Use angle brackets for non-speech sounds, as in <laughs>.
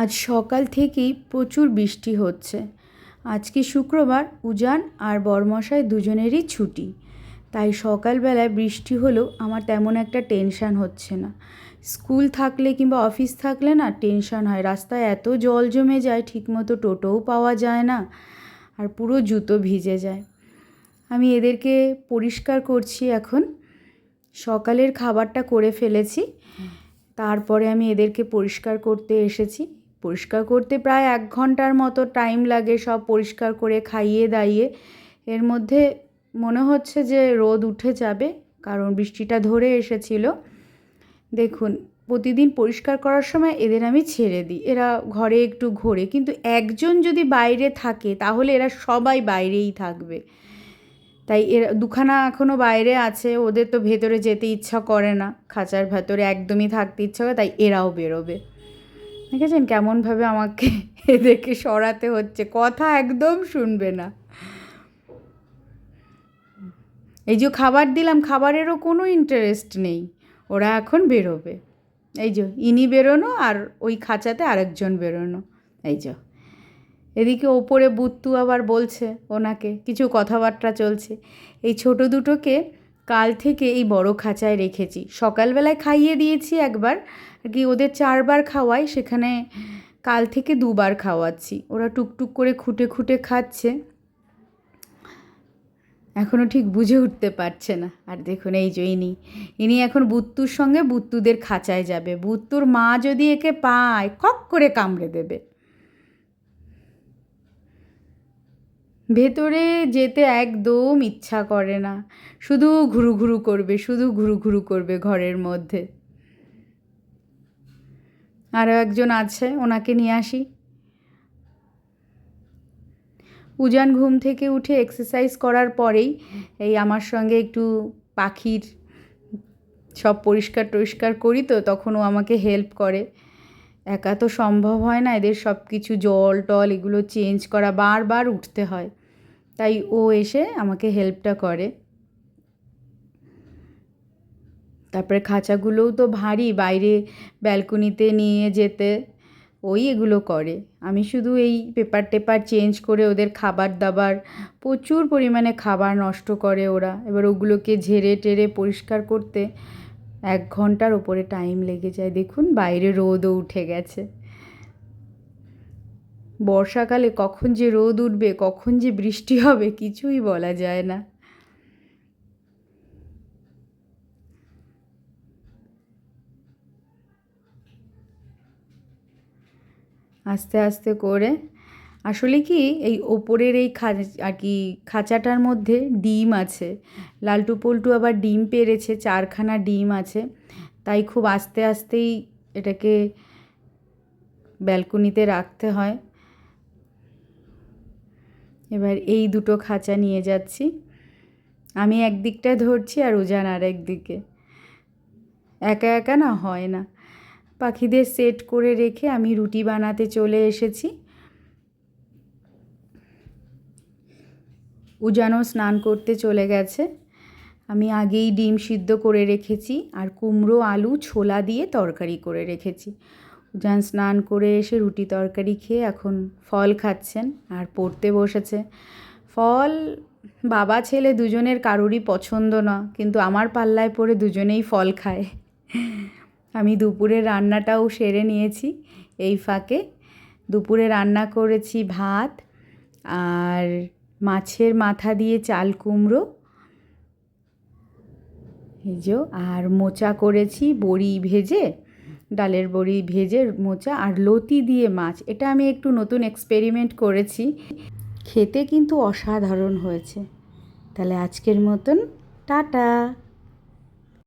আজ সকাল থেকেই প্রচুর বৃষ্টি হচ্ছে। আজকে শুক্রবার উজান আর বরমশাই দুজনেরই ছুটি। তাই সকালবেলায় বৃষ্টি হলেও আমার তেমন একটা টেনশান হচ্ছে না। স্কুল থাকলে কিংবা অফিস থাকলে না টেনশান হয়। রাস্তায় এত জল জমে যায় ঠিকমতো টোটোও পাওয়া যায় না আর পুরো জুতো ভিজে যায়। আমি এদেরকে পরিষ্কার করছি এখন। সকালের খাবারটা করে ফেলেছি। তারপরে আমি এদেরকে পরিষ্কার করতে এসেছি। পরিষ্কার করতে প্রায় এক ঘণ্টার মতো টাইম লাগে সব পরিষ্কার করে খাইয়ে দাইয়ে। এর মধ্যে মনে হচ্ছে যে রোদ উঠে যাবে, কারণ বৃষ্টিটা ধরে এসেছিল। দেখুন, প্রতিদিন পরিষ্কার করার সময় এদের আমি ছেড়ে দিই। এরা ঘরে একটু ঘোরে, কিন্তু একজন যদি বাইরে থাকে, তাহলে এরা সবাই বাইরেই থাকবে। তাই এরা দুখানা এখনও বাইরে আছে, ওদের তো ভেতরে যেতে ইচ্ছা করে না। খাঁচার ভেতরে একদমই থাকতে ইচ্ছা করে, তাই এরাও বেরোবে। দেখেছেন কেমনভাবে আমাকে <laughs> এদেরকে সরাতে হচ্ছে? কথা একদম শুনবে না। এই যে খাবার দিলাম, খাবারেরও কোনো ইন্টারেস্ট নেই। ওরা এখন বেরোবে। এই যে ইনি বেরোনো আর ওই খাঁচাতে আরেকজন বেরোনো। এই যে। এদিকে ওপরে বুত্তু আবার বলছে ওনাকে, কিছু কথাবার্তা চলছে। এই ছোট দুটোকে কাল থেকে এই বড় খাঁচায় রেখেছি। সকালবেলায় খাইয়ে দিয়েছি একবার, আর কি ওদের চারবার খাওয়াই, সেখানে কাল থেকে দুবার খাওয়াচ্ছি। ওরা টুকটুক করে খুঁটে খুঁটে খাচ্ছে। এখনও ঠিক বুঝে উঠতে পারছে না। আর দেখুন এই যে ইনি ইনি এখন বুত্তুর সঙ্গে বুত্তুদের খাঁচায় যাবে। বুত্তুর মা যদি একে পায় কক করে কামড়ে দেবে। ভেতরে যেতে একদম ইচ্ছা করে না। শুধু ঘুরু ঘুরু করবে, শুধু ঘুরু ঘুরু করবে ঘরের মধ্যে। আরও একজন আছে, ওনাকে নিয়ে আসি। উজান ঘুম থেকে উঠে এক্সারসাইজ করার পরেই এই আমার সঙ্গে একটু পাখির সব পরিষ্কার টরিষ্কার করি তো, তখন ও আমাকে হেল্প করে। একা তো সম্ভব হয় না, এদের সব কিছু জল টল এগুলো চেঞ্জ করা, বারবার উঠতে হয়। তাই ও এসে আমাকে হেল্পটা করে। তারপরে খাঁচাগুলোও তো ভারী, বাইরে ব্যালকনিতে নিয়ে যেতে, ওই এগুলো করে। আমি শুধু এই পেপার টেপার চেঞ্জ করে ওদের খাবার দাবার, প্রচুর পরিমাণে খাবার নষ্ট করে ওরা। এবার ওগুলোকে ঝেড়ে টেরে পরিষ্কার করতে এক ঘণ্টার ওপরে টাইম লেগে যায়। দেখুন, বাইরে রোদও উঠে গেছে। বর্ষাকালে কখন যে রোদ উঠবে, কখন যে বৃষ্টি হবে, কিছুই বলা যায় না। আস্তে আস্তে করে, আসলে কি এই ওপরের এই খা, আর কি খাঁচাটার মধ্যে ডিম আছে। লালটু পল্টু আবার ডিম পেরেছে, চারখানা ডিম আছে। তাই খুব আস্তে আস্তেই এটাকে ব্যালকনিতে রাখতে হয়। এবার এই দুটো খাঁচা নিয়ে যাচ্ছি। আমি একদিকটা ধরছি আর উজান আর একদিকে একা একা না হয় না। পাখিদের সেট করে রেখে আমি রুটি বানাতে চলে এসেছি। উজানও স্নান করতে চলে গেছে। আমি আগেই ডিম সিদ্ধ করে রেখেছি আর কুমড়ো, আলু, ছোলা দিয়ে তরকারি করে রেখেছি। উজান স্নান করে এসে রুটি তরকারি খেয়ে এখন ফল খাচ্ছেন আর পড়তে বসেছে। ফল বাবা ছেলে দুজনের কারোরই পছন্দ না, কিন্তু আমার পাল্লায় পড়ে দুজনেই ফল খায়। আমি দুপুরে রান্নাটাও সেরে নিয়েছি এই ফাঁকে। দুপুরে রান্না করেছি ভাত আর মাছের মাথা দিয়ে চাল কুমড়ো। এই যে, আর মোচা করেছি, বড়ি ভেজে ডালের বড়ি ভেজে মোচা আর লতি দিয়ে মাছ। এটা আমি একটু নতুন এক্সপেরিমেন্ট করেছি। খেতে কিন্তু অসাধারণ হয়েছে। তাহলে আজকের মতন টাটা।